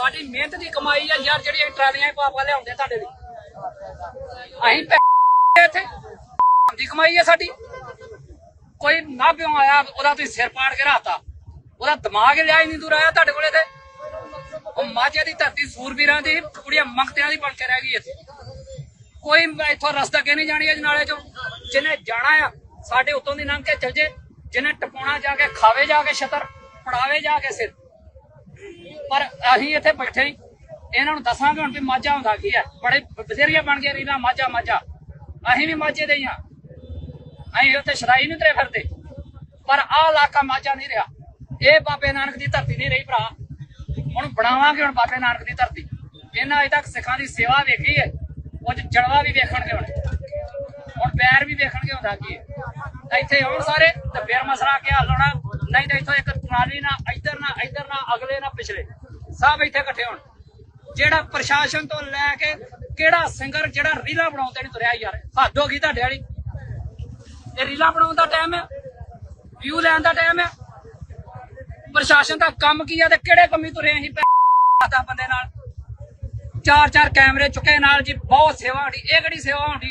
ਸਾਡੀ ਮਿਹਨਤ ਦੀ ਕਮਾਈ ਆ, ਯਾਰ ਜਿਹੜੀ ਟਰਾਲੀਆਂ ਪਾਪਾ ਲਿਆਉਂਦੇ ਤੁਹਾਡੇ ਲਈ। ਅਸੀਂ ਇੱਥੇ ਦੀ ਕਮਾਈ ਆ ਸਾਡੀ। ਕੋਈ ਨਾ ਪਿਓ ਆਇਆ, ਉਹਦਾ ਤੁਸੀਂ ਸਿਰ ਪਾੜ ਕੇ ਰਾਤਾ ਉਹਦਾ ਦਿਮਾਗ ਲਿਆ ਹੀ ਨਹੀਂ ਦੂਰ ਆਇਆ ਤੁਹਾਡੇ ਕੋਲੇ ਤੇ। ਉਹ ਮਾਝੇ ਦੀ ਧਰਤੀ ਸੂਰਬੀਰਾਂ ਦੀ, ਕੁੜੀਆਂ ਮੰਗਤਿਆਂ ਦੀ ਬਣ ਕੇ ਰਹਿ ਗਈ ਇੱਥੇ। ਕੋਈ ਇੱਥੋਂ ਰਸਤਾ ਕਿ ਨਹੀਂ ਜਾਣੀ ਅਜ ਚੋਂ। ਜਿਹਨੇ ਜਾਣਾ ਆ, ਸਾਡੇ ਉਤੋਂ ਦੀ ਲੰਘ ਕੇ ਚੱਲ ਜੇ। ਜਿਹਨੇ ਟਪਾਉਣਾ ਜਾ ਕੇ, ਖਾਵੇ ਜਾ ਕੇ ਛਤਰ ਪੜਾਵੇ ਜਾ ਕੇ ਸਿਰ। ਪਰ ਅਸੀਂ ਇੱਥੇ ਬੈਠੇ ਹੀ, ਇਹਨਾਂ ਨੂੰ ਦੱਸਾਂਗੇ ਹੁਣ ਵੀ ਮਾਝਾ ਹੁੰਦਾ ਕੀ ਹੈ। ਬੜੇ ਬਜ਼ੇਰੀਆ ਬਣ ਗਏ ਰੀਨਾ ਮਾਝਾ ਮਾਝਾ। ਅਸੀਂ ਵੀ ਮਾਝੇ ਦੇ ਹੀ ਆ ਅਸੀਂ ਉੱਥੇ ਸ਼ਰਾਈ ਨਹੀਂ ਤਰੇ ਫਿਰਦੇ। ਪਰ ਆਹ ਇਲਾਕਾ ਮਾਝਾ ਨਹੀਂ ਰਿਹਾ। ਇਹ ਬਾਬੇ ਨਾਨਕ ਦੀ ਧਰਤੀ ਨਹੀਂ ਰਹੀ ਭਰਾ। ਹੁਣ ਬਣਾਵਾਂਗੇ ਹੁਣ ਬਾਬੇ ਨਾਨਕ ਦੀ ਧਰਤੀ। ਇਹਨਾਂ ਅਜੇ ਤੱਕ ਸਿੱਖਾਂ ਦੀ ਸੇਵਾ ਵੇਖੀ ਹੈ। ਉਹ 'ਚ ਜਲਵਾ ਵੀ ਵੇਖਣਗੇ ਹੁਣ। ਹੁਣ ਪੈਰ ਵੀ ਵੇਖਣਗੇ ਹੁੰਦਾ ਕੀ ਹੈ ਇੱਥੇ ਆਉਣ ਸਾਰੇ ਤੇ ਫੇਰ ਮਸਲਾ ਕੇ ਹੱਲ ਹੋਣਾ। ਨਹੀਂ ਤਾਂ ਇੱਥੋਂ ਇੱਕ ਟਰਾਲੀ ਨਾ, ਇੱਧਰ ਨਾ ਇੱਧਰ ਨਾ, ਅਗਲੇ ਨਾ ਪਿਛਲੇ। ਸਭ ਇੱਥੇ ਇਕੱਠੇ ਹੋਣ। ਜਿਹੜਾ ਪ੍ਰਸ਼ਾਸਨ ਤੋਂ ਲੈ ਕੇ ਕਿਹੜਾ ਸਿੰਗਰ ਜਿਹੜਾ ਰੀਲਾ ਬਣਾਉਂਦੇ ਨਹੀਂ ਤੁਰਿਆ ਯਾਰ, ਹੱਦ ਹੋ ਗਈ ਤੁਹਾਡੇ ਵਾਲੀ। ਇਹ ਰੀਲਾ ਬਣਾਉਣ ਦਾ ਟਾਈਮ ਹੈ ਵਿਊ ਲੈਣ ਦਾ ਟਾਈਮ ਹੈ ਪ੍ਰਸ਼ਾਸਨ ਦਾ ਕੰਮ ਕੀ ਆ ਤੇ ਕਿਹੜੇ ਕੰਮੀ ਤੁਰੇ ਅਸੀਂ ਦਾ ਬੰਦੇ ਨਾਲ। ਚਾਰ ਚਾਰ ਕੈਮਰੇ ਚੁੱਕੇ ਨਾਲ ਜੀ, ਬਹੁਤ ਸੇਵਾ ਹੁੰਦੀ ਇਹ ਕਿਹੜੀ ਸੇਵਾ ਹੁੰਦੀ